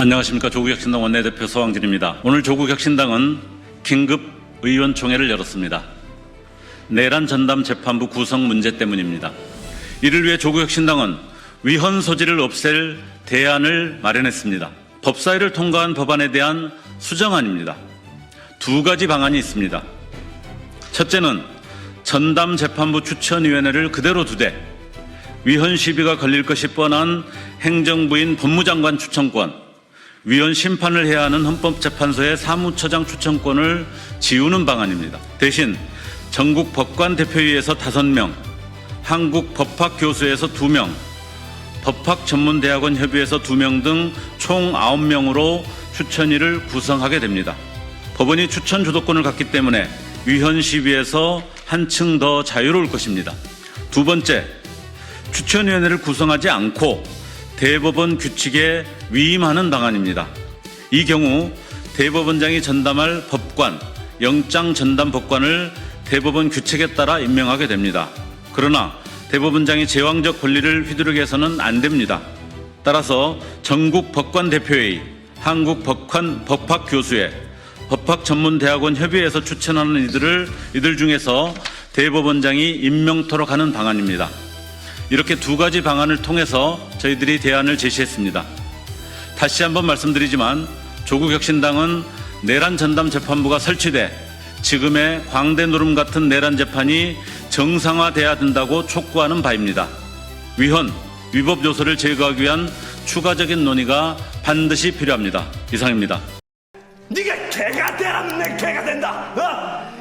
안녕하십니까 조국혁신당 원내대표 서왕진입니다. 오늘 조국혁신당은 긴급 의원총회를 열었습니다. 내란 전담 재판부 구성 문제 때문입니다. 이를 위해 조국혁신당은 위헌 소지를 없앨 대안을 마련했습니다. 법사위를 통과한 법안에 대한 수정안입니다. 두 가지 방안이 있습니다. 첫째는 전담 재판부 추천위원회를 그대로 두되 위헌 시비가 걸릴 것이 뻔한 행정부인 법무장관 추천권, 위헌 심판을 해야 하는 헌법재판소의 사무처장 추천권을 지우는 방안입니다. 대신 전국 법관 대표위에서 5명, 한국 법학 교수에서 2명, 법학 전문대학원 협의회에서 2명 등총 9명으로 추천위를 구성하게 됩니다. 법원이 추천 주도권을 갖기 때문에 위헌 시비에서 한층 더 자유로울 것입니다. 두 번째, 추천위원회를 구성하지 않고 대법원 규칙에 위임하는 방안입니다. 이 경우 대법원장이 전담할 법관, 영장 전담 법관을 대법원 규칙에 따라 임명하게 됩니다. 그러나 대법원장이 제왕적 권리를 휘두르게 해서는 안 됩니다. 따라서 전국 법관 대표회의, 한국 법관 법학 교수회, 법학 전문 대학원 협의회에서 추천하는 이들을 이들 중에서 대법원장이 임명토록 하는 방안입니다. 이렇게 두 가지 방안을 통해서 저희들이 대안을 제시했습니다. 다시 한번 말씀드리지만 조국 혁신당은 내란 전담 재판부가 설치돼 지금의 광대 노름 같은 내란 재판이 정상화돼야 된다고 촉구하는 바입니다. 위헌, 위법 요소를 제거하기 위한 추가적인 논의가 반드시 필요합니다. 이상입니다. 네가 개가 되라면 내 개가 된다. 어?